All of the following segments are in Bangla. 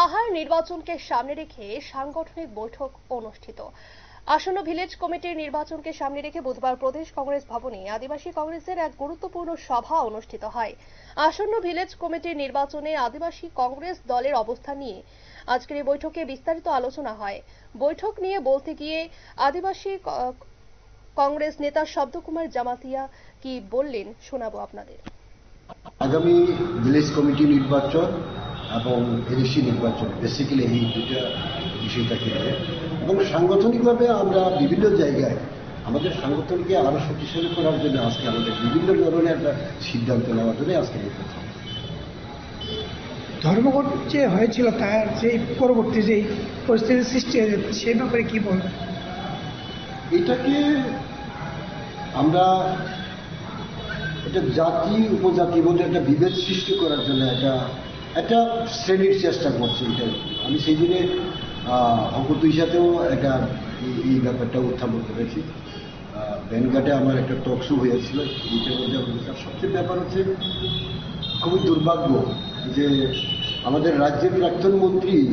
পাহাড় নির্বাচনকে সামনে রেখে সাংগঠনিক বৈঠক অনুষ্ঠিত। আসন্ন ভিলেজ কমিটির নির্বাচনকে সামনে রেখে বুধবার প্রদেশ কংগ্রেস ভবনে আদিবাসী কংগ্রেসের এক গুরুত্বপূর্ণ সভা অনুষ্ঠিত হয়। আসন্ন ভিলেজ কমিটির নির্বাচনে আদিবাসী কংগ্রেস দলের অবস্থান নিয়ে আজকের এই বৈঠকে বিস্তারিত আলোচনা হয়। বৈঠক নিয়ে বলতে গিয়ে আদিবাসী কংগ্রেস নেতা শব্দকুমার জামাতিয়া কি বললেন শোনাবো আপনাদের। আগামী ভিলেজ কমিটি নির্বাচন এবং এডিসি নির্বাচন বেসিক্যালি এই দুটা বিষয়টাকে নিয়ে এবং সাংগঠনিকভাবে আমরা বিভিন্ন জায়গায় আমাদের সাংগঠনকে আরও শক্তিশালী করার জন্য আজকে আমাদের বিভিন্ন ধরনের একটা সিদ্ধান্ত নেওয়ার জন্য আজকে প্রথম। ধর্মঘট যে হয়েছিল তার যে পরবর্তী যে পরিস্থিতির সৃষ্টি হয়েছে সেই ব্যাপারে কি বলবেন এটাকে আমরা এটা জাতি উপজাতি মধ্যে একটা বিভেদ সৃষ্টি করার জন্য একটা একটা শ্রেণির চেষ্টা করছে এটা। আমি সেই দিনে হকুতুই সাথেও একটা এই- ব্যাপারটা উত্থাপন করেছি। ব্যানঘাটে আমার একটা টক শো হয়েছিল। এইটার মধ্যে আমি বলছি, আর সবচেয়ে ব্যাপার হচ্ছে খুবই দুর্ভাগ্য যে আমাদের রাজ্যের প্রাক্তন মন্ত্রী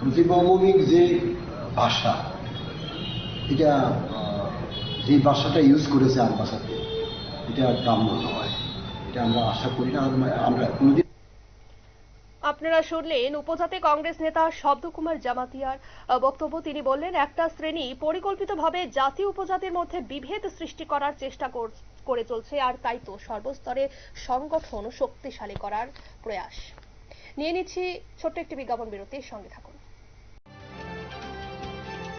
প্রতিভৌমিক যে ভাষা এটা যে ভাষাটা ইউজ করেছে আর ভাষাতে এটা কাম্য নয়। এটা আমরা আশা করি না আমরা কোনোদিন আপনারা শুনলেন উপজাতি কংগ্রেস নেতা শব্দকুমার জামাতিয়ার। বক্তব্য তিনি বললেন, একটা শ্রেণি পরিকল্পিতভাবে জাতি উপজাতির মধ্যে বিভেদ সৃষ্টি করার চেষ্টা কর- চলছে, আর তাই তো সর্বস্তরে সংগঠন শক্তিশালী করার প্রয়াস। নিয়ে নিচ্ছি ছোট্ট একটি বিজ্ঞাপন বিরতির সঙ্গে থাকুন।